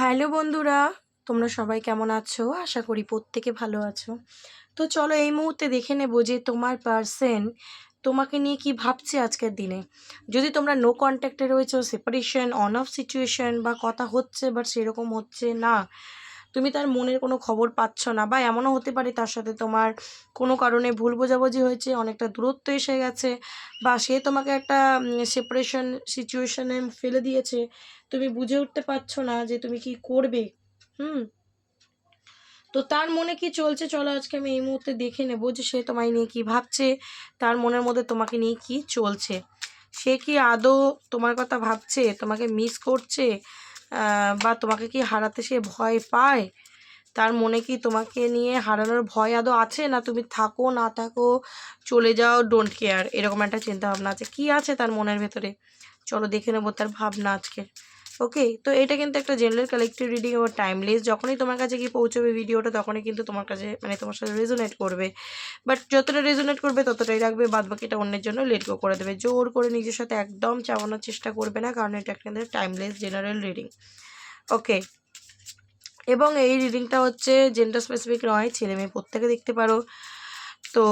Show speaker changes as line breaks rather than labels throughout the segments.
Hello বন্ধুরা, তোমরা সবাই কেমন আছো? আশা করি প্রত্যেকে ভালো আছো। তো চলো এই মুহূর্তে দেখে নেব যে তোমার পার্সেন তোমাকে নিয়ে কি ভাবছে আজকের দিনে। যদি তোমরা নো কন্ট্যাক্টে রয়েছো সেপারেশন অন অফ সিচুয়েশন বা কথা হচ্ছে বাট সেরকম হচ্ছে না তুমি তার মনের কোনো খবর পাচ্ছ না বা এমনও হতে পারে তার সাথে তোমার কোনো কারণে ভুল বোঝাবুঝি হয়েছে, অনেকটা দূরত্ব এসে গেছে বা সে তোমাকে একটা সেপারেশন সিচুয়েশনে ফেলে দিয়েছে, তুমি বুঝে উঠতে পারছ না যে তুমি কি করবে, হুম? তো তার মনে কি চলছে? চলো আজকে আমি এই মুহূর্তে দেখে নেব যে সে তোমায় নিয়ে কি ভাবছে, তার মনের মধ্যে তোমাকে নিয়ে কি চলছে। সে কি আদৌ তোমার কথা ভাবছে, তোমাকে মিস করছে বা তোমাকে কি হারাতে সে ভয় পায়? তার মনে কি তোমাকে নিয়ে হারানোর ভয় আদৌ আছে? না তুমি থাকো, না থাকো, চলে যাও ডোন্ট কেয়ার এরকম একটা চিন্তা ভাবনা আছে। কি আছে তার মনের ভেতরে? চলো দেখে নেব তার ভাবনা আজকে ওকে তো এটা কিন্তু একটা জেনারেল কালেক্টিভ রিডিং এবং টাইমলেস যখনই তোমার কাছে গিয়ে পৌঁছবে ভিডিওটা তখনই কিন্তু তোমার কাছে মানে তোমার সাথে রেজোনেট করবে। বাট যতটা রেজোনেট করবে, ততটাই রাখবে। বাদ বাকিটা অন্যের জন্য লেট গো করে দেবে। জোর করে নিজের সাথে একদম চাওয়ানোর চেষ্টা করবে না, কারণ এটা একটা টাইমলেস জেনারেল রিডিং ওকে এবং এই রিডিংটা হচ্ছে জেন্ডার স্পেসিফিক নয় ছেলে মেয়ে প্রত্যেকে দেখতে পারো। তো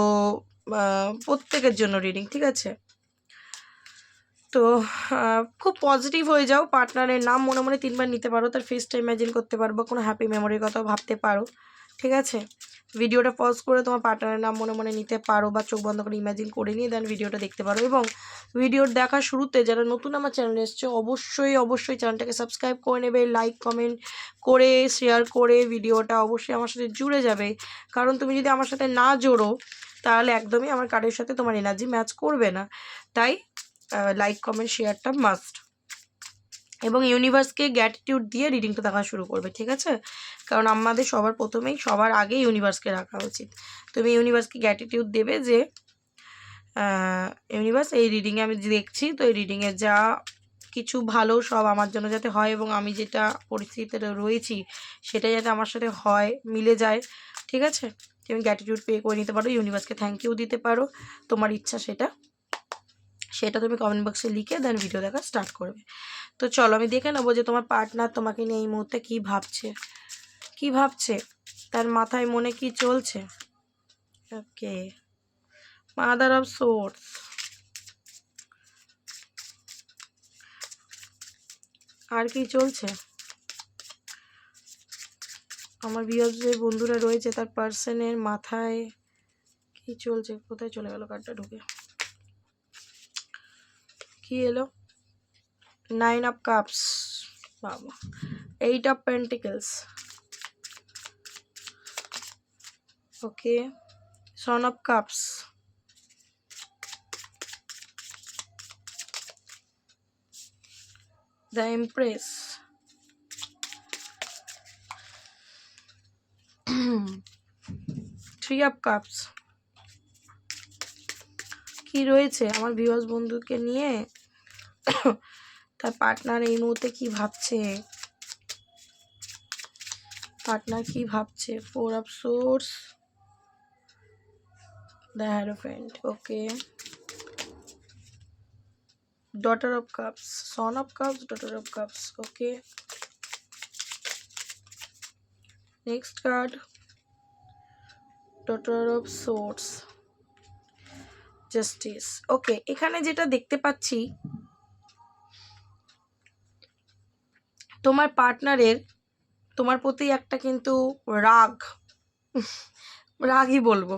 প্রত্যেকের জন্য রিডিং ঠিক আছে? তো খুব পজিটিভ হয়ে যাও পার্টনারের নাম মনে মনে তিনবার নিতে পারো, তার ফেসটা ইমাজিন করতে পারো বা কোনো হ্যাপি মেমোরির কথাও ভাবতে পারো, ঠিক আছে? ভিডিওটা পজ করে তোমার পার্টনারের নাম মনে মনে নিতে পারো বা চোখ বন্ধ করে ইমাজিন করে নিয়ে দেন ভিডিওটা দেখতে পারো এবং ভিডিওর দেখা শুরুতে যারা নতুন আমার চ্যানেলে এসছে, অবশ্যই অবশ্যই চ্যানেলটাকে সাবস্ক্রাইব করে নেবে লাইক কমেন্ট করে শেয়ার করে ভিডিওটা অবশ্যই আমার সাথে জুড়ে যাবে। কারণ তুমি যদি আমার সাথে না জোড়ো, তাহলে একদমই আমার কারের সাথে তোমার এনার্জি ম্যাচ করবে না। তাই লাইক কমেন্ট শেয়ারটা মাস্ট এবং ইউনিভার্সকে গ্যাটিটিউড দিয়ে রিডিংটা দেখা শুরু করবে, ঠিক আছে? কারণ আমাদের সবার প্রথমেই, সবার আগে ইউনিভার্সকে রাখা উচিত। তুমি ইউনিভার্সকে গ্যাটিটিউড দেবে যে ইউনিভার্স এই রিডিংয়ে আমি দেখছি, তো এই রিডিংয়ে যা কিছু ভালো সব আমার জন্য যাতে হয় এবং আমি যেটা পরিস্থিতিতে রয়েছি সেটা যাতে আমার সাথে হয়, মিলে যায়, ঠিক আছে? তুমি গ্যাটিটিউড পে করে নিতে পারো ইউনিভার্সকে থ্যাংক ইউ দিতে পারো, তোমার ইচ্ছা সেটা সেটা তুমি কমেন্ট বক্সে লিখে দেন ভিডিও দেখা স্টার্ট করবে। তো চলো আমি দেখে নেব যে তোমার পার্টনার তোমাকে নিয়ে এই মুহূর্তে কী ভাবছে। কি ভাবছে? তার মাথায় মনে কি চলছে? ওকে মাদার অফ সোর্স আর কি চলছে? আমার বিয়স যে বন্ধুরা রয়েছে তার পার্সনের মাথায় কি চলছে? কোথায় চলে গেল? কার্ডটা ঢুকে। কি এলো নাইন অফ কাপস বাবা eight of pentacles okay son of cups the empress three of cups কি রয়েছে আমার বিবাস বন্ধুকে নিয়ে? তার পার্টনার এই মুহূর্তে কি ভাবছে? পার্টনার কি ভাবছে? Four of swords the hierophant okay daughter of cups son of cups daughter of cups okay next card daughter of swords justice okay এখানে যেটা দেখতে পাচ্ছি তোমার পার্টনারের তোমার প্রতি একটা কিন্তু রাগ, রাগই বলব।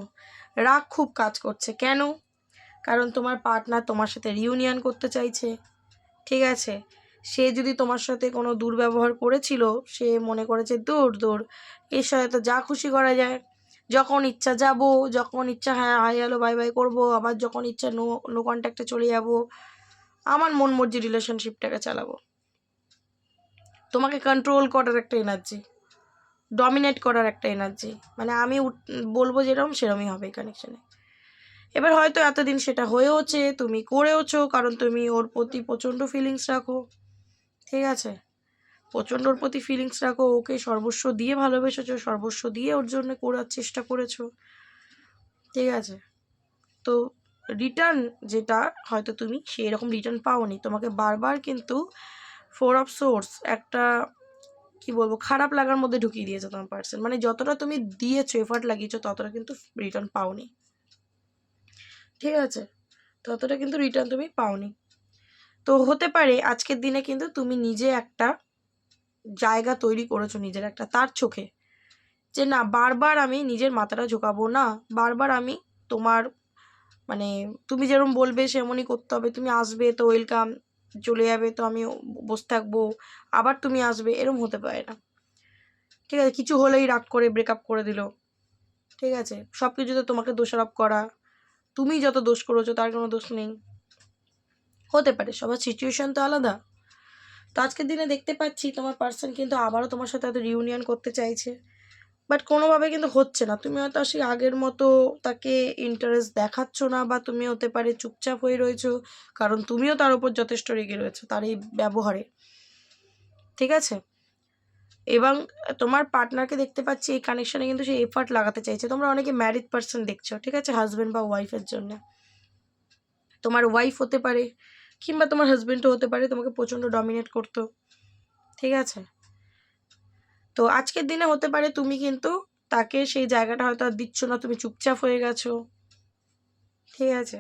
রাগ খুব কাজ করছে। কেন? কারণ তোমার পার্টনার তোমার সাথে রিউনিয়ন করতে চাইছে। ঠিক আছে? সে যদি তোমার সাথে কোনো দুর্ব্যবহার করেছিল, সে মনে করেছে দূর দূর, এর সাথে তো যা খুশি করা যায়। যখন ইচ্ছা যাব, যখন ইচ্ছা হ্যাঁ হাই হ্যালো বাই বাই করব, আবার যখন ইচ্ছা নো নো কন্ট্যাক্টে চলে যাব, আমার মন মর্জি রিলেশনশিপটাকে চালাবো। তোমাকে কন্ট্রোল করার একটা এনার্জি ডমিনেট করার একটা এনার্জি মানে আমি বলব যেরকম সেরমই হবে এই কানেকশানে এবার হয়তো এতদিন সেটা হয়েওছে, তুমি করেওছো, কারণ তুমি ওর প্রতি প্রচণ্ড ফিলিংস রাখো, ঠিক আছে? প্রচণ্ড ওর প্রতি ফিলিংস রাখো, ওকে সর্বস্ব দিয়ে ভালোবেসেছো, সর্বস্ব দিয়ে ওর জন্য করার চেষ্টা করেছ, ঠিক আছে? তো রিটার্ন যেটা, হয়তো তুমি সেই রকম রিটার্ন পাওনি, তোমাকে বারবার কিন্তু ফোর অফ সোর্স একটা, কি বলব, খারাপ লাগার মধ্যে ঢুকিয়ে দিয়েছে তোমার পার্সন মানে যতটা তুমি দিয়েছ এফার্ট লাগিয়েছো, ততটা কিন্তু রিটার্ন পাওনি। ঠিক আছে? ততটা কিন্তু রিটার্ন তুমি পাওনি। তো হতে পারে আজকের দিনে কিন্তু তুমি নিজে একটা জায়গা তৈরি করেছ নিজের একটা, তার চোখে। যে না, বারবার আমি নিজের মাথাটা ঝোঁকাবো না, বারবার আমি তোমার মানে তুমি যেরকম বলবে সেমনই করতে হবে, তুমি আসবে তো ওয়েলকাম চলে যাবে, তো আমি বসে থাকব, আবার তুমি আসবে, এরম হতে পারে না। ঠিক আছে, কিছু হলেই রাগ করে ব্রেকআপ করে দিল। ঠিক আছে সব কিছুতে তোমাকে দোষারোপ করা। তুমি যত দোষ করেছ, তার কোনো দোষ নেই। হতে পারে, সবার সিচুয়েশন তো আলাদা। তো আজকের দিনে দেখতে পাচ্ছি তোমার পার্সন কিন্তু আবারও তোমার সাথে হয়তো রিউনিয়ন করতে চাইছে। বাট কোনোভাবে কিন্তু হচ্ছে না। তুমি হয়তো সেই আগের মতো তাকে ইন্টারেস্ট দেখাচ্ছ না বা তুমি হতে পারে চুপচাপ হয়ে রয়েছো, কারণ তুমিও তার উপর যথেষ্ট রেগে রয়েছো, তার এই ব্যবহারে। ঠিক আছে? এবং তোমার পার্টনারকে দেখতে পাচ্ছি এই কানেকশানে কিন্তু সে এফার্ট লাগাতে চাইছে। তোমরা অনেকে ম্যারিড পার্সন দেখছ, ঠিক আছে? হাজব্যান্ড বা ওয়াইফের জন্য। তোমার ওয়াইফ হতে পারে, কিংবা তোমার হাজব্যান্ডও হতে পারে, তোমাকে প্রচণ্ড ডমিনেট করতো। ঠিক আছে? তো আজকের দিনে হতে পারে তুমি কিন্তু তাকে সেই জায়গাটা হয়তো আর দিচ্ছ না, তুমি চুপচাপ হয়ে গেছো। ঠিক আছে।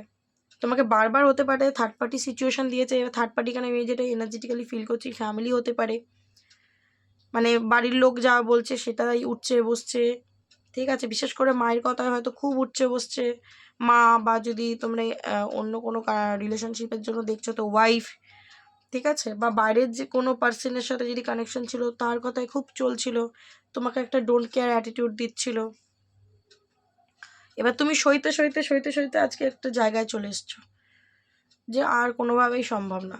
তোমাকে বারবার হতে পারে থার্ড পার্টি সিচুয়েশন দিয়েছে, এবার থার্ড পার্টি কেন আমি যেটা এনার্জেটিক্যালি ফিল করছি ফ্যামিলি হতে পারে। মানে বাড়ির লোক যা বলছে সেটাই উঠছে, বসছে। ঠিক আছে, বিশেষ করে মায়ের কথায় হয়তো খুব উঠছে, বসছে। মা বা যদি তোমরা অন্য কোনো রিলেশনশিপের জন্য দেখছ তো ওয়াইফ ঠিক আছে? বা বাইরের যে কোনো পার্সনের সাথে যদি কানেকশন ছিল, তার কথায় খুব চলছিল। তোমাকে একটা ডোন্ট কেয়ার অ্যাটিটিউড দিচ্ছিল। এবার তুমি সইতে সইতে সইতে সইতে আজকে একটা জায়গায় চলে এসছো, যে আর কোনোভাবেই সম্ভব না।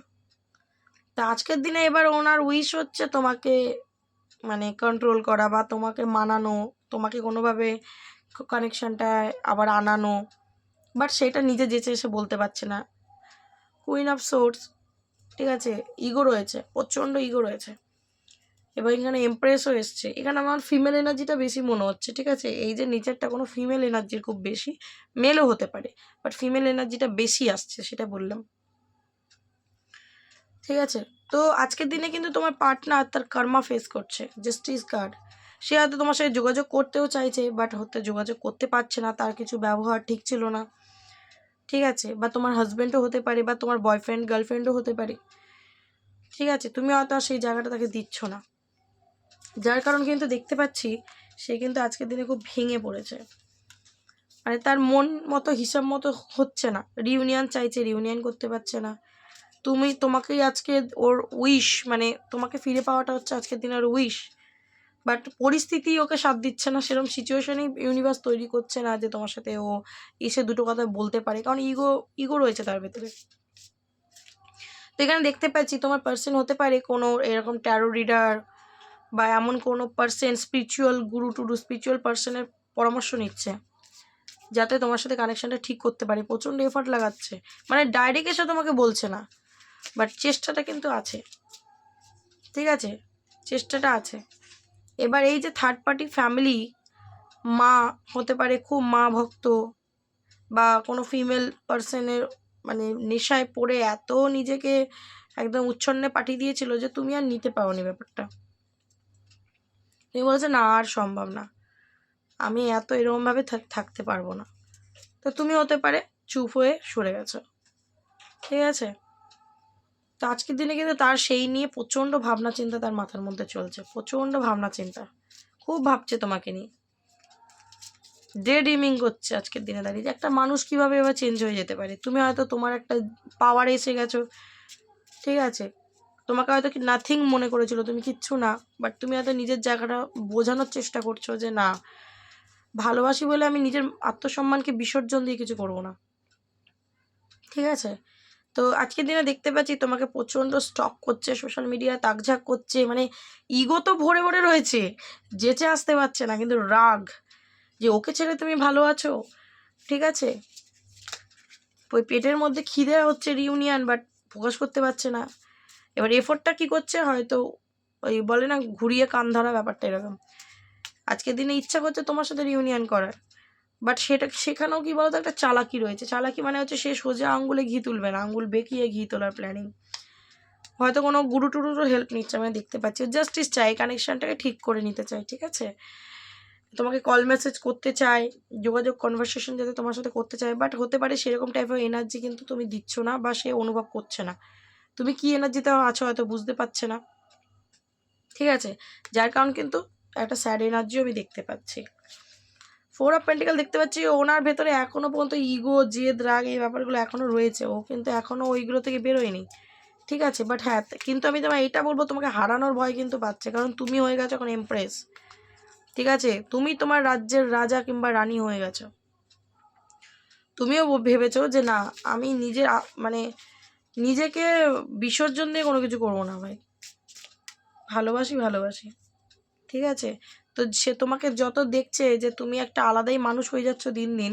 তা আজকের দিনে এবার ওনার উইশ হচ্ছে তোমাকে মানে কন্ট্রোল করা বা তোমাকে মানানো, তোমাকে কোনোভাবে কানেকশনটা আবার আনানো। বাট সেটা নিজে যেচে এসে বলতে পারছে না। কুইন অফ সোর্স ঠিক আছে ইগো রয়েছে, প্রচণ্ড ইগো রয়েছে। এবার এখানে এমপ্রেসও এসছে। এখানে আমার ফিমেল এনার্জিটা বেশি মনে হচ্ছে, ঠিক আছে? এই যে নিচেরটা কোনো ফিমেল এনার্জির খুব বেশি মেলও হতে পারে বাট ফিমেল এনার্জিটা বেশি আসছে, সেটা বললাম। ঠিক আছে? তো আজকের দিনে কিন্তু তোমার পার্টনার তার কর্মা ফেস করছে জাস্টিস কার্ড সে হয়তো তোমার সাথে যোগাযোগ করতেও চাইছে বাট হতে যোগাযোগ করতে পারছে না, তার কিছু ব্যবহার ঠিক ছিল না। ঠিক আছে? বা তোমার হাজব্যান্ডও হতে পারে, বা তোমার বয়ফ্রেন্ড গার্লফ্রেন্ডও হতে পারে। ঠিক আছে? তুমি হয়তো আর সেই জায়গাটা তাকে দিচ্ছ না। যার কারণ কিন্তু দেখতে পাচ্ছি, সে কিন্তু আজকের দিনে খুব ভেঙে পড়েছে। মানে তার মন মতো, হিসাব মতো হচ্ছে না। রিউনিয়ন চাইছে রিউনিয়ন করতে পারছে না। তুমি তোমাকেই আজকে ওর উইশ মানে তোমাকে ফিরে পাওয়াটা হচ্ছে আজকের দিনের উইশ বাট পরিস্থিতি ওকে সাথ দিচ্ছে না সেরকম সিচুয়েশনেই ইউনিভার্স তৈরি করছে না যে তোমার সাথে ও এসে দুটো কথা বলতে পারে। কারণ ইগো ইগো রয়েছে তার ভেতরে। তো এখানে দেখতে পাচ্ছি তোমার পার্সন হতে পারে কোনো এরকম ট্যারো রিডার বা এমন কোনো পার্সন স্পিরিচুয়াল গুরু টুরু স্পিরিচুয়াল পার্সনের পরামর্শ নিচ্ছে, যাতে তোমার সাথে কানেকশানটা ঠিক করতে পারে। প্রচণ্ড এফার্ট লাগাচ্ছে। মানে ডাইরেক্ট এসে তোমাকে বলছে না বাট চেষ্টাটা কিন্তু আছে। ঠিক আছে? চেষ্টাটা আছে। এবার এই যে থার্ড পার্টি ফ্যামিলি মা হতে পারে খুব মা ভক্ত বা কোনো ফিমেল পার্সনের মানে নেশায় পড়ে এত নিজেকে একদম উচ্ছন্নে পাঠিয়ে দিয়েছিল যে তুমি আর নিতে পারোনি ব্যাপারটা। তুমি বলছে, না, আর সম্ভব না। আমি এত এরকমভাবে থাক- থাকতে পারব না। তো তুমি হতে পারে চুপ হয়ে সরে গেছো। ঠিক আছে? তো আজকের দিনে কিন্তু তার সেই নিয়ে প্রচণ্ড ভাবনা চিন্তা তার মাথার মধ্যে চলছে। প্রচণ্ড ভাবনা চিন্তা। খুব ভাবছে তোমাকে নিয়ে। ডে ড্রিমিং করছে আজকের দিনে দাঁড়িয়ে যে একটা মানুষ কীভাবে এবার চেঞ্জ হয়ে যেতে পারে? তুমি হয়তো তোমার একটা পাওয়ার এসে গেছো। ঠিক আছে? তোমাকে হয়তো নাথিং মনে করেছিল, তুমি কিচ্ছু না। বাট তুমি হয়তো নিজের জায়গাটা বোঝানোর চেষ্টা করছ যে না, ভালোবাসি বলে আমি নিজের আত্মসম্মানকে বিসর্জন দিয়ে কিছু করব না। ঠিক আছে? তো আজকের দিনে দেখতে পাচ্ছি তোমাকে প্রচণ্ড স্টক করছে সোশ্যাল মিডিয়া তাকঝাক করছে মানে ইগো তো ভরে ভরে রয়েছে, যেচে আসতে পারছে না, কিন্তু রাগ যে ওকে ছেড়ে তুমি ভালো আছো, ঠিক আছে? ওই পেটের মধ্যে খিদে হচ্ছে রিউনিয়ন বাট প্রকাশ করতে পারছে না। এবার এফোর্টটা কি করছে হয়তো, ওই বলে না, ঘুরিয়ে কান ধরা ব্যাপারটা এরকম। আজকের দিনে ইচ্ছা করছে তোমার সাথে রিউনিয়ন করার। বাট সেটা, সেখানেও কি বলতো একটা চালাকি রয়েছে। চালাকি মানে হচ্ছে সে সোজা আঙ্গুলে ঘি তুলবে না। আঙ্গুল বেঁকিয়ে ঘি তোলার প্ল্যানিং হয়তো কোনো গুরু টুরুরও হেল্প নিচ্ছে, আমি দেখতে পাচ্ছি। জাস্টিস চাই কানেকশানটাকে ঠিক করে নিতে চাই, ঠিক আছে? তোমাকে কল মেসেজ করতে চাই, যোগাযোগ কনভারসেশন যাতে তোমার সাথে করতে চায় বাট হতে পারে সেরকম টাইপের এনার্জি কিন্তু তুমি দিচ্ছ না বা সে অনুভব করছে না। তুমি কি এনার্জিতে আছো হয়তো বুঝতে পারছে না। ঠিক আছে? যার কারণ কিন্তু একটা স্যাড এনার্জিও আমি দেখতে পাচ্ছি। ফোর অফ পেন্টিক্যাল দেখতে পাচ্ছি, ওনার ভেতরে এখনও পর্যন্ত ইগো, জেদ, রাগ এই ব্যাপারগুলো এখনও রয়েছে। ও কিন্তু এখনও ওইগুলো থেকে বেরোয়নি ঠিক আছে বাট হ্যাঁ কিন্তু আমি তোমায় এটা বলব, তোমাকে হারানোর ভয় কিন্তু পাচ্ছে, কারণ তুমি হয়ে গেছো এখন এমপ্রেস ঠিক আছে, তুমি তোমার রাজ্যের রাজা কিংবা রানী হয়ে গেছো। তুমিও ভেবেছো যে না, আমি নিজের মানে নিজেকে বিসর্জন দিয়ে কোনো কিছু করব না ভাই। ভালোবাসি ভালোবাসি। ঠিক আছে তো সে তোমাকে যত দেখছে যে তুমি একটা আলাদাই মানুষ হয়ে যাচ্ছ দিন দিন,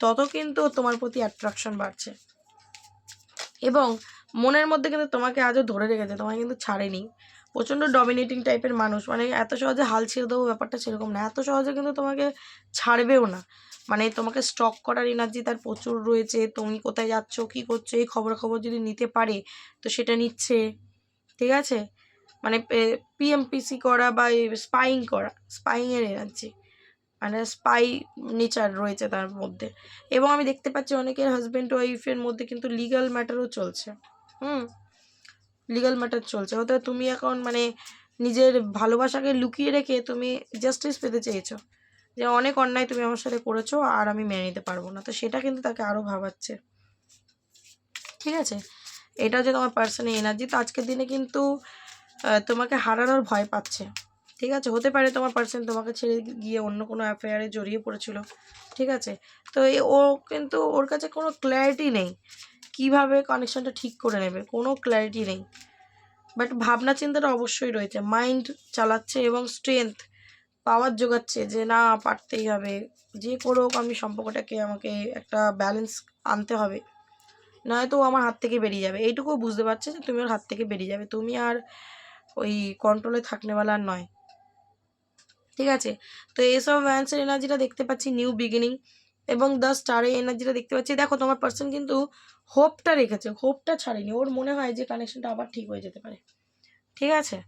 তত কিন্তু তোমার প্রতি অ্যাট্রাকশন বাড়ছে। এবং মনের মধ্যে কিন্তু তোমাকে আজও ধরে রেখেছে তোমাকে কিন্তু ছাড়েনি। প্রচণ্ড ডমিনেটিং টাইপের মানুষ মানে এত সহজে হাল ছেড়ে দেবো ব্যাপারটা সেরকম না, এত সহজে কিন্তু তোমাকে ছাড়বেও না। মানে তোমাকে স্টক করার এনার্জি তার প্রচুর রয়েছে, তুমি কোথায় যাচ্ছ, কী করছ, এই খবর খবর যদি নিতে পারে, তো সেটা নিচ্ছে, ঠিক আছে? মানে পিএমপিসি করা বা স্পাইং করা স্পাইংয়ের এনার্জি মানে স্পাই নেচার রয়েছে তার মধ্যে। এবং আমি দেখতে পাচ্ছি অনেকের হাজব্যান্ড ওয়াইফের মধ্যে কিন্তু লিগ্যাল ম্যাটারও চলছে। হুম লিগাল ম্যাটার চলছে। হয়তো তুমি এখন মানে নিজের ভালোবাসাকে লুকিয়ে রেখে তুমি জাস্টিস পেতে চেয়েছো। যে অনেক অন্যায় তুমি আমার সাথে করেছ, আর আমি মেনে নিতে পারব না। তো সেটা কিন্তু তাকে আরও ভাবাচ্ছে। ঠিক আছে? এটা হচ্ছে তোমার পার্সোনাল এনার্জি তো আজকের দিনে কিন্তু তোমাকে হারানোর ভয় পাচ্ছে। ঠিক আছে? হতে পারে তোমার পার্সন তোমাকে ছেড়ে গিয়ে অন্য কোনো অ্যাফেয়ারে জড়িয়ে পড়েছিল। ঠিক আছে? তো ও কিন্তু ওর কাছে কোনো ক্ল্যারিটি নেই। কীভাবে কানেকশনটা ঠিক করে নেবে? কোনো ক্ল্যারিটি নেই। বাট ভাবনা চিন্তাটা অবশ্যই রয়েছে। মাইন্ড চালাচ্ছে এবং স্ট্রেংথ পাওয়ার জোগাচ্ছে যে, না, পারতেই হবে। যে করুক, আমি সম্পর্কটাকে আমাকে একটা ব্যালেন্স আনতে হবে। নয়তো ও আমার হাত থেকে বেরিয়ে যাবে। এইটুকুও বুঝতে পারছে যে, তুমি ওর হাত থেকে বেরিয়ে যাবে। তুমি আর ওই কন্ট্রোলে থাকলে থাকনেওয়ালা আর নয়। ঠিক আছে? তো এসব ভ্যান্সের এনার্জিটা দেখতে পাচ্ছি নিউ বিগিনিং এবং দ্য স্টারের এনার্জিটা দেখতে পাচ্ছি। দেখো, তোমার পার্সন কিন্তু হোপটা রেখেছে হোপটা ছাড়েনি। ওর মনে হয় যে কানেকশনটা আবার ঠিক হয়ে যেতে পারে। ঠিক আছে?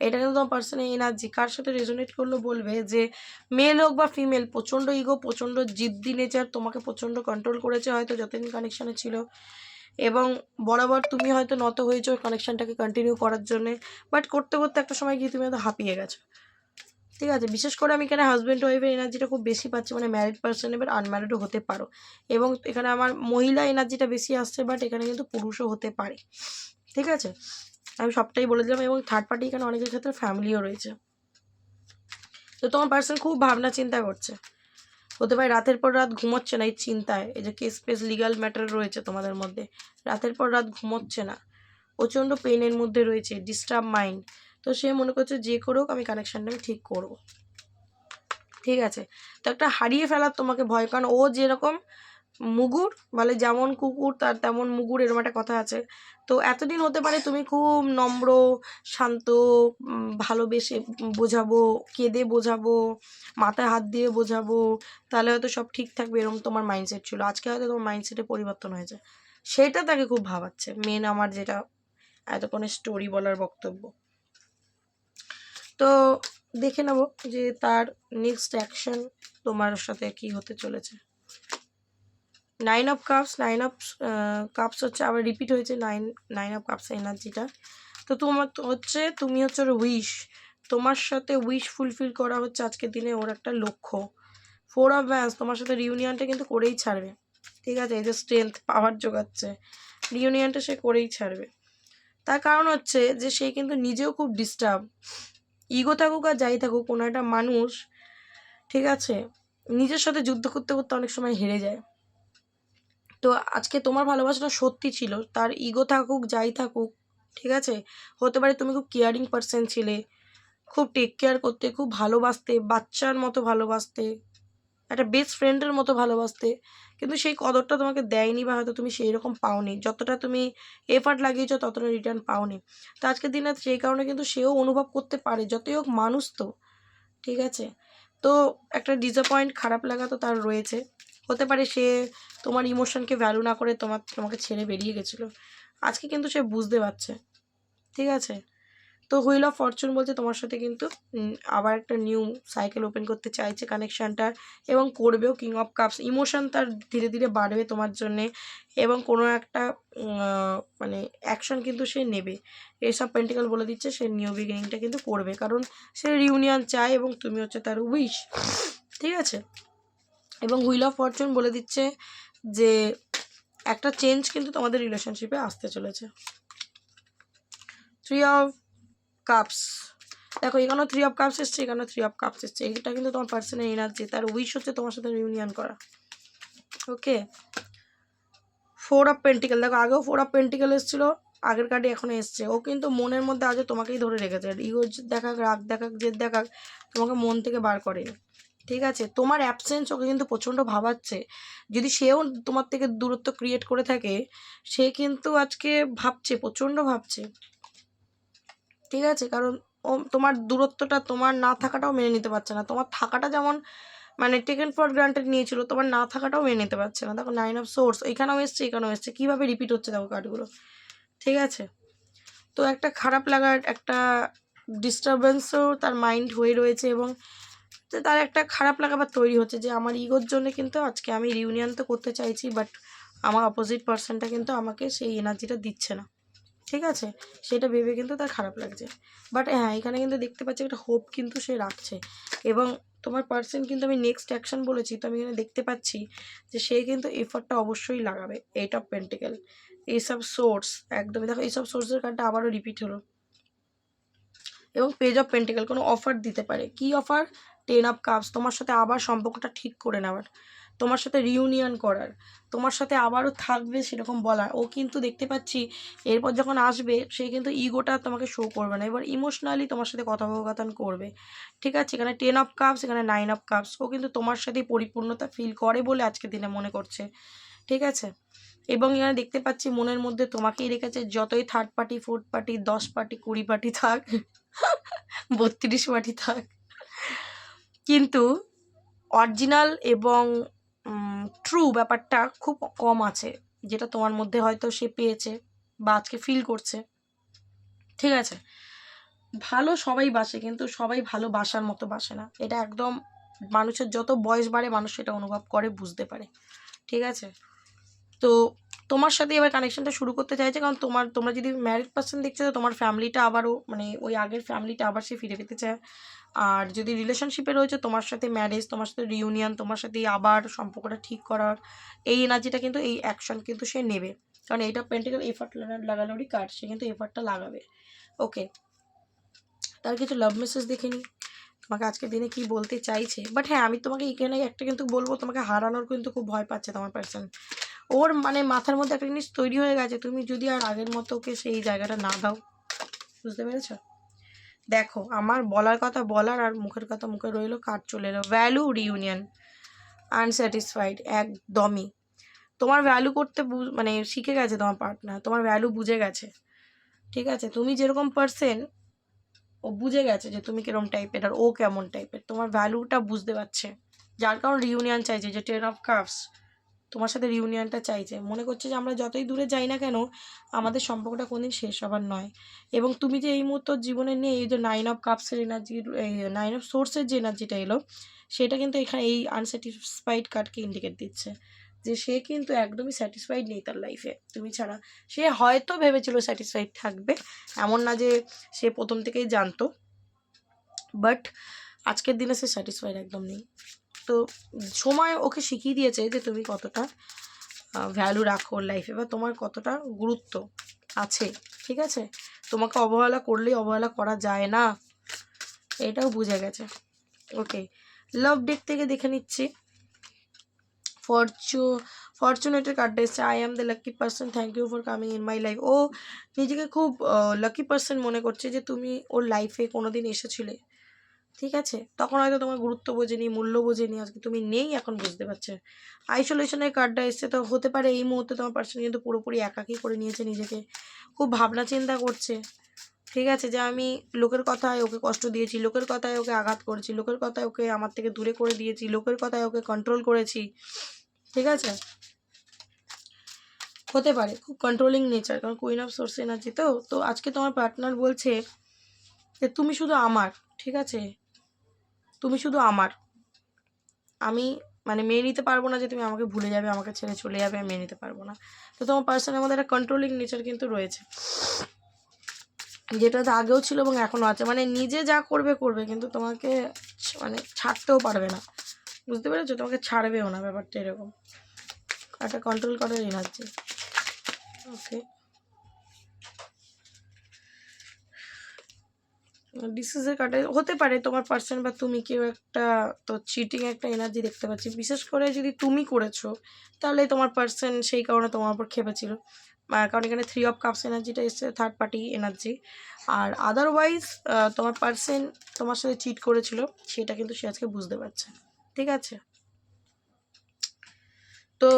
এটা কিন্তু তোমার পার্সনের এনার্জি কার সাথে রেজোনেট করল বলবে যে মেল হোক বা ফিমেল প্রচণ্ড ইগো প্রচণ্ড জিদ্দি নেচার তোমাকে প্রচণ্ড কন্ট্রোল করেছে। হয়তো যতদিন কানেকশানে ছিল। এবং বরাবর তুমি হয়তো নত হয়েছো কানেকশানটাকে কন্টিনিউ করার জন্যে বাট করতে করতে একটা সময় গিয়ে তুমি হয়তো হাঁপিয়ে গেছো। ঠিক আছে? বিশেষ করে আমি এখানে হাজব্যান্ড ওয়াইফের এনার্জিটা খুব বেশি পাচ্ছি মানে ম্যারিড পার্সন এবার আনম্যারিডও হতে পারো। এবং এখানে আমার মহিলা এনার্জিটা বেশি আসছে বাট এখানে কিন্তু পুরুষও হতে পারে। ঠিক আছে? আমি সবটাই বলে দিলাম এবং থার্ড পার্টি এখানে অনেকের ক্ষেত্রে ফ্যামিলিও রয়েছে। তো তোমার পার্সন খুব ভাবনা চিন্তা করছে। হতে পারে রাতের পর রাত ঘুমোচ্ছে না এই চিন্তায়। এই যে কেস পেস লিগাল ম্যাটার রয়েছে তোমাদের মধ্যে। রাতের পর রাত ঘুমোচ্ছে না। প্রচণ্ড পেনের মধ্যে রয়েছে ডিস্টার্ব মাইন্ড তো সে মনে করছে যে করুক, আমি কানেকশানটা আমি ঠিক করব। ঠিক আছে? তো একটা হারিয়ে ফেলার তোমাকে ভয়, কারণ ও যেরকম মুগুর? বলে যেমন কুকুর, তার তেমন মুগুর এরকম একটা কথা আছে। তো এতদিন হতে পারে তুমি খুব নম্র, শান্ত ভালোবেসে বোঝাবো, কেঁদে বোঝাবো, মাথায় হাত দিয়ে বোঝাবো, তাহলে হয়তো সব ঠিক থাকবে এরকম তোমার মাইন্ডসেট ছিল। আজকে হয়তো তোমার মাইন্ডসেটে পরিবর্তন হয়েছে। সেটা তাকে খুব ভাবাচ্ছে। মেন আমার যেটা এতক্ষণে স্টোরি বলার বক্তব্য। তো দেখে নেব যে তার নেক্সট অ্যাকশন তোমার সাথে কি হতে চলেছে। Nine of cups nine of cups হচ্ছে, আবার রিপিট হয়েছে নাইন নাইন অফ কাপস এনার্জিটা তো তোমার হচ্ছে, তুমি হচ্ছে ওর উইশ তোমার সাথে উইশ ফুলফিল করা হচ্ছে আজকের দিনে ওর একটা লক্ষ্য। ফোর অফ ব্যান্স তোমার সাথে রিউনিয়নটা কিন্তু করেই ছাড়বে। ঠিক আছে, এই যে স্ট্রেংথ পাওয়ার জোগাচ্ছে রিউনিয়নটা সে করেই ছাড়বে। তার কারণ হচ্ছে যে, সে কিন্তু নিজেও খুব ডিস্টার্ব ইগো থাকুক আর যাই থাকুক, কোনো একটা মানুষ, ঠিক আছে, নিজের সাথে যুদ্ধ করতে করতে অনেক সময় হেরে যায়। তো আজকে তোমার ভালোবাসাটা সত্যি ছিল। তার ইগো থাকুক, যাই থাকুক, ঠিক আছে? হতে পারে তুমি খুব কেয়ারিং পার্সন ছিলে, খুব টেক কেয়ার করতে, খুব ভালোবাসতে, বাচ্চার মতো ভালোবাসতে, একটা বেস্ট ফ্রেন্ডের মতো ভালোবাসতে, কিন্তু সেই কদরটা তোমাকে দেয়নি বা হয়তো তুমি সেই রকম পাওনি। যতটা তুমি এফার্ট লাগিয়েছো, ততটা রিটার্ন পাওনি। তো আজকের দিনে সেই কারণে কিন্তু সেও অনুভব করতে পারে, যতই হোক মানুষ তো, ঠিক আছে? তো একটা ডিসঅ্যাপয়েন্ট খারাপ লাগা তো তার রয়েছে। হতে পারে সে তোমার ইমোশনকে ভ্যালু না করে তোমার, তোমাকে ছেড়ে বেরিয়ে গেছিল। আজকে কিন্তু সে বুঝতে পারছে, ঠিক আছে? তো হুইল অফ ফরচুন বলছে তোমার সাথে কিন্তু আবার একটা নিউ সাইকেল ওপেন করতে চাইছে কানেকশানটার এবং করবেও কিং অফ কাপস ইমোশন তার ধীরে ধীরে বাড়বে তোমার জন্যে এবং কোনো একটা মানে অ্যাকশন কিন্তু সে নেবে। এসব পেন্টিক্যাল বলে দিচ্ছে সে নিউ বিগিনিংটা কিন্তু করবে। কারণ সে রিউনিয়ন চায় এবং তুমি হচ্ছে তার উইশ ঠিক আছে? এবং হুইল অফ ফরচুন বলে দিচ্ছে যে একটা চেঞ্জ কিন্তু তোমাদের রিলেশনশিপে আসতে চলেছে। থ্রি অফ কাপস দেখো, এখানেও থ্রি অফ কাপস এসছে, এখানেও থ্রি অফ কাপস এসছে। এইটা কিন্তু তোমার পার্সনের এনার্জি তার উইশ হচ্ছে তোমার সাথে রিউনিয়ন করা। ওকে ফোর অফ পেন্টিকেল দেখো, আগেও ফোর অফ পেন্টিকেল এসেছিল, আগের কার্ডে এখন এসছে। ও কিন্তু মনের মধ্যে আজও তোমাকেই ধরে রেখেছে। ইগো দেখাক, রাগ দেখাক, জেদ দেখাক, তোমাকে মন থেকে বার করেনি। ঠিক আছে? তোমার অ্যাবসেন্স ওকে কিন্তু প্রচণ্ড ভাবাচ্ছে। যদি সেও তোমার থেকে দূরত্ব ক্রিয়েট করে থাকে, সে কিন্তু আজকে ভাবছে, প্রচণ্ড ভাবছে। ঠিক আছে? কারণ ও, তোমার দূরত্বটা তোমার না থাকাটাও মেনে নিতে পারছে না। তোমার থাকাটা যেমন মানে টেকেন ফর গ্রান্টেড নিয়েছিল, তোমার না থাকাটাও মেনে নিতে পারছে না। দেখো নাইন অফ সোর্স এখানেও এসছে এখানেও এসছে। কীভাবে রিপিট হচ্ছে দেখো কার্ডগুলো ঠিক আছে? তো একটা খারাপ লাগার একটা ডিস্টারবেন্সও তার মাইন্ড হয়ে রয়েছে এবং তো তার একটা খারাপ লাগা বা তৈরি হচ্ছে যে আমার ইগোর জন্য কিন্তু আজকে আমি রিউনিয়ন তো করতে চাইছি বাট আমার অপোজিট পার্সনটা কিন্তু আমাকে সেই এনার্জিটা দিচ্ছে না। ঠিক আছে? সেটা ভেবে কিন্তু তার খারাপ লাগছে। বাট হ্যাঁ এখানে কিন্তু দেখতে পাচ্ছি একটা হোপ কিন্তু সে রাখছে। এবং তোমার পার্সন কিন্তু আমি নেক্সট অ্যাকশন বলেছি, তো আমি এখানে দেখতে পাচ্ছি যে সে কিন্তু এফার্টটা অবশ্যই লাগাবে। এইট অফ পেন্টিক্যাল এইসব সোর্স একদমই। দেখো এইসব সোর্সের কার্ডটা আবারও রিপিট হলো। এবং পেজ অফ পেন্টিক্যাল কোনো অফার দিতে পারে। কি অফার টেন অফ কাপস তোমার সাথে আবার সম্পর্কটা ঠিক করে নেওয়ার, তোমার সাথে রিউনিয়ন করার, তোমার সাথে আবারও থাকবে সেরকম বলার। ও কিন্তু দেখতে পাচ্ছি, এরপর যখন আসবে, সে কিন্তু ইগোটা তোমাকে শো করবে না। এবার ইমোশনালি তোমার সাথে কথোপকথন করবে। ঠিক আছে? এখানে টেন অফ কাপস এখানে নাইন অফ কাপস ও কিন্তু তোমার সাথে পরিপূর্ণতা ফিল করে বলে আজকে দিনে মনে করছে। ঠিক আছে? এবং এখানে দেখতে পাচ্ছি, মনের মধ্যে তোমাকেই রেখেছে, যতই থার্ড পার্টি ফোর্থ পার্টি দশ পার্টি কুড়ি পার্টি থাক, বত্রিশ পার্টি থাক কিন্তু অরিজিনাল এবং ট্রু ব্যাপারটা খুব কম আছে, যেটা তোমার মধ্যে হয়তো সে পেয়েছে বা আজকে ফিল করছে। ঠিক আছে? ভালো সবাই বাসে, কিন্তু সবাই ভালো বাসার মতো বাসে না। এটা একদম মানুষের যত বয়স বাড়ে, মানুষ সেটা অনুভব করে, বুঝতে পারে। ঠিক আছে? তো তোমার সাথে এবার কানেকশনটা শুরু করতে চাইছে, কারণ তোমার, তোমরা যদি ম্যারিড পার্সন দেখছ, তো তোমার ফ্যামিলিটা আবারও মানে ওই আগের ফ্যামিলিটা আবার সে ফিরে পেতে চায়। আর যদি রিলেশনশিপে রয়েছে, তোমার সাথে ম্যারেজ তোমার সাথে রিউনিয়ন তোমার সাথে আবার সম্পর্কটা ঠিক করার, এই এনার্জিটা কিন্তু, এই অ্যাকশন কিন্তু সে নেবে। কারণ এইটা পেন্টিক্যাল এফার্ট লাগানোরই কার্ড সে কিন্তু এফার্টটা লাগাবে। ওকে তার কিছু লাভ মেসেজ দেখে তোমাকে আজকের দিনে কি বলতে চাইছে? বাট হ্যাঁ আমি তোমাকে এখানে একটা কিন্তু বলব, তোমাকে হারানোর কিন্তু খুব ভয় পাচ্ছে তোমার পার্সন ওর মানে মাথার মধ্যে একটা জিনিস তৈরি হয়ে গেছে, তুমি যদি আর আগের মতো ওকে সেই জায়গাটা না দাও। বুঝতে পেরেছ? দেখো, আমার বলার কথা বলার আর মুখের কথা মুখে রইল, কাজ চলে এলো। ভ্যালু রিউনিয়ন আনস্যাটিসফাইড একদমই। তোমার ভ্যালু করতে মানে শিখে গেছে তোমার পার্টনার তোমার ভ্যালু বুঝে গেছে। ঠিক আছে? তুমি যেরকম পার্সেন ও বুঝে গেছে যে তুমি কিরম টাইপের আর ও কেমন টাইপের তোমার ভ্যালুটা বুঝতে পারছে। যার কারণ রিউনিয়ন চাইছে যে টেন অফ কাপস তোমার সাথে রিউনিয়নটা চাইছে মনে করছে যে আমরা যতই দূরে যাই না কেন, আমাদের সম্পর্কটা কোনদিন শেষ হবার নয়। এবং তুমি যে এই মুহূর্ত জীবনে নিয়ে এই যে নাইন অফ কাপসের এনার্জি এই নাইন অফ সোর্সের যে এনার্জিটা এলো, সেটা কিন্তু এখানে এই আনস্যাটিসফাইড কার্ডকে ইন্ডিকেট দিচ্ছে। যে সে কিন্তু একদমই স্যাটিসফাইড নেই তার লাইফে তুমি ছাড়া, সে হয়তো ভেবেছিল স্যাটিসফাইড থাকবে, এমন না যে সে প্রথম থেকেই জানতো বাট আজকের দিনে সে স্যাটিসফাইড একদম নেই। তো সময় ওকে শিখিয়ে দিয়েছে যে তুমি কতটা ভ্যালু রাখো লাইফে বা তোমার কতটা গুরুত্ব আছে, ঠিক আছে? তোমাকে অবহেলা করলেই অবহেলা করা যায় না। এটাও বুঝে গেছে। ওকে লাভ ডেক থেকে দেখে নিচ্ছি। ফরচু ফরচুনেটের কার্ডটা এসছে। I am the lucky person thank you for coming in my life ও নিজেকে খুব লাকি পার্সন মনে করছে যে তুমি ওর লাইফে কোনো দিন এসেছিলে। ঠিক আছে? তখন হয়তো তোমার গুরুত্ব বোঝেনি, মূল্য বোঝেনি, আজকে তুমি নেই এখন বুঝতে পারছে। আইসোলেশনের কার্ডটা এসছে তো হতে পারে এই মুহূর্তে তোমার পার্সন কিন্তু পুরোপুরি একাকী করে নিয়েছে নিজেকে। খুব ভাবনা চিন্তা করছে। ঠিক আছে, যে আমি লোকের কথায় ওকে কষ্ট দিয়েছি, লোকের কথায় ওকে আঘাত করেছি, লোকের কথায় ওকে আমার থেকে দূরে করে দিয়েছি, লোকের কথায় ওকে কন্ট্রোল করেছি। ঠিক আছে? হতে পারে, খুব কন্ট্রোলিং নেচার কারণ কুইন অফ সোর্স এনার্জি তো। তো আজকে তোমার পার্টনার বলছে যে, তুমি শুধু আমার, ঠিক আছে? তুমি শুধু আমার। আমি মানে মেনে নিতে পারব না যে তুমি আমাকে ভুলে যাবে, আমাকে ছেড়ে চলে যাবে, আমি মেনে নিতে পারব না। তো তোমার পার্সনের মধ্যে একটা কন্ট্রোলিং নেচার কিন্তু রয়েছে। যেটা আগেও ছিল এবং এখনও আছে। মানে নিজে যা করবে করবে, কিন্তু তোমাকে মানে ছাড়তেও পারবে না। বুঝতে পেরেছ? তোমাকে ছাড়বেও না, ব্যাপারটা এরকম। একটা কন্ট্রোল করার এনার্জি ওকে ডিসিজের কাটে হতে পারে তোমার পার্সন বা তুমি কেউ একটা, তো চিটিং একটা এনার্জি দেখতে পাচ্ছি। বিশেষ করে যদি তুমি করেছ, তাহলে তোমার পার্সন সেই কারণে তোমার উপর খেপেছিল। কারণ এখানে থ্রি অফ কাপস এনার্জিটা এসছে থার্ড পার্টি এনার্জি আর আদারওয়াইজ তোমার পার্সন তোমার সাথে চিট করেছিল, সেটা কিন্তু সে আজকে বুঝতে পারছে ঠিক আছে? তো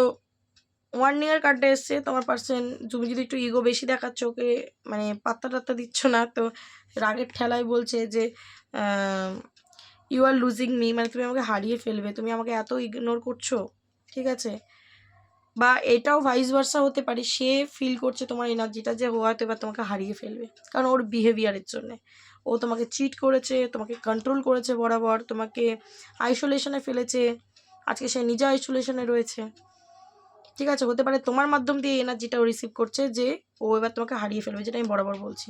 ওয়ান ইয়ার কার্ডটা এসছে। তোমার পার্সেন তুমি যদি একটু ইগো বেশি দেখাচ্ছ, ওকে মানে পাত্তা টাত্তা দিচ্ছ না, তো রাগের ঠেলায় বলছে যে ইউ আর লুজিং মি মানে তুমি আমাকে হারিয়ে ফেলবে। তুমি আমাকে এত ইগনোর করছ, ঠিক আছে? বা এটাও ভাইস ভার্সা হতে পারে। সে ফিল করছে তোমার এনার্জিটা যে ও হয়তো এবার তোমাকে হারিয়ে ফেলবে। কারণ ওর বিহেভিয়ারের জন্যে। ও তোমাকে চিট করেছে, তোমাকে কন্ট্রোল করেছে বরাবর, তোমাকে আইসোলেশনে ফেলেছে। আজকে সে নিজে আইসোলেশনে রয়েছে। ঠিক আছে, হতে পারে তোমার মাধ্যম দিয়ে এনার্জিটা ও রিসিভ করছে যে ও এবার তোমাকে হারিয়ে ফেলবে, যেটা আমি বরাবর বলছি।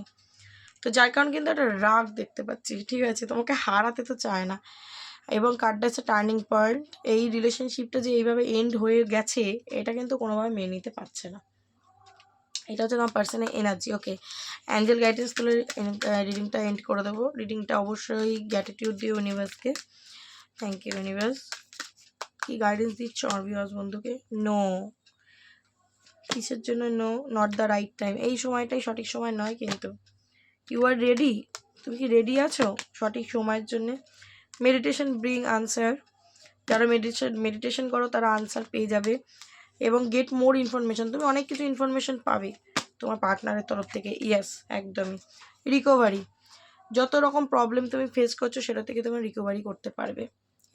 তো যার কারণে কিন্তু একটা রাগ দেখতে পাচ্ছি, ঠিক আছে? তোমাকে হারাতে তো চায় না। এবং কার্ডটা হচ্ছে টার্নিং পয়েন্ট এই রিলেশনশিপটা যে এইভাবে এন্ড হয়ে গেছে, এটা কিন্তু কোনোভাবে মেনে নিতে পারছে না। এটা হচ্ছে তোমার পার্সনের এনার্জি ওকে অ্যাঞ্জেল গাইডেন্স তুলে রিডিংটা এন্ড করে দেবো। রিডিংটা অবশ্যই গ্র্যাটিটিউড দিও ইউনিভার্সকে থ্যাংক ইউ ইউনিভার্স কি গাইডেন্স দিচ্ছ আমার বিহাস বন্ধুকে নো কিসের জন্য no not the right time এই সময়টাই সঠিক সময় নয় কিন্তু। ইউ আর রেডি তুমি কি রেডি আছো? সঠিক সময়ের জন্যে। মেডিটেশন ব্রিং আনসার যারা মেডিটেশন মেডিটেশন করো তারা আনসার পেয়ে যাবে। এবং গেট মোর ইনফরমেশন তুমি অনেক কিছু ইনফরমেশন পাবে তোমার পার্টনারের তরফ থেকে। ইয়েস একদমই। রিকভারি যত রকম প্রবলেম তুমি ফেস করছ, সেটা থেকে তুমি রিকভারি করতে পারবে।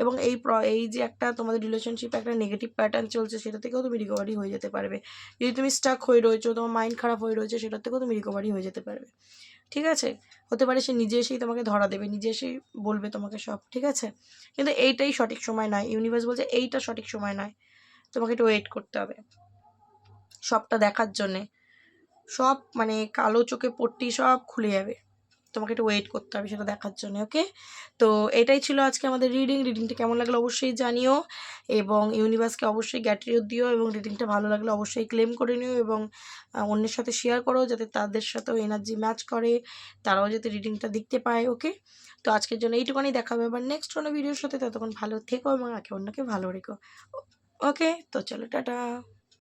এবং এই এই যে একটা তোমাদের রিলেশনশিপ একটা নেগেটিভ প্যাটার্ন চলছে, সেটা থেকেও তুমি রিকভারি হয়ে যেতে পারবে। যদি তুমি স্টাক হয়ে রয়েছো, তোমার মাইন্ড খারাপ হয়ে রয়েছে, সেটা থেকেও তুমি রিকভারি হয়ে যেতে পারবে। ঠিক আছে? হতে পারে সে নিজে এসেই তোমাকে ধরা দেবে, নিজে এসেই বলবে তোমাকে সব, ঠিক আছে? কিন্তু এইটাই সঠিক সময় নয়। ইউনিভার্স বলছে এইটা সঠিক সময় নয়। তোমাকে একটু ওয়েট করতে হবে। সবটা দেখার জন্যে। সব মানে কালো চোখে পট্টি সব খুলে যাবে। তোমাকে একটু ওয়েট করতে হবে সেটা দেখার জন্য ওকে তো এটাই ছিল আজকে আমাদের রিডিং রিডিংটা কেমন লাগল অবশ্যই জানিও এবং ইউনিভার্সকে অবশ্যই গ্যাটারিও দিও এবং রিডিংটা ভালো লাগলে অবশ্যই ক্লেম করে নিও এবং অন্যের সাথে শেয়ার করো যাতে তাদের সাথেও এনার্জি ম্যাচ করে, তারাও যাতে রিডিংটা দেখতে পায় ওকে তো আজকের জন্য এইটুকুনি, দেখা হবে আবার নেক্সট কোনো ভিডিওর সাথে। ততক্ষণ ভালো থেকো এবং একে অন্যকে ভালো রেখো ওকে তো চলো, টাটা।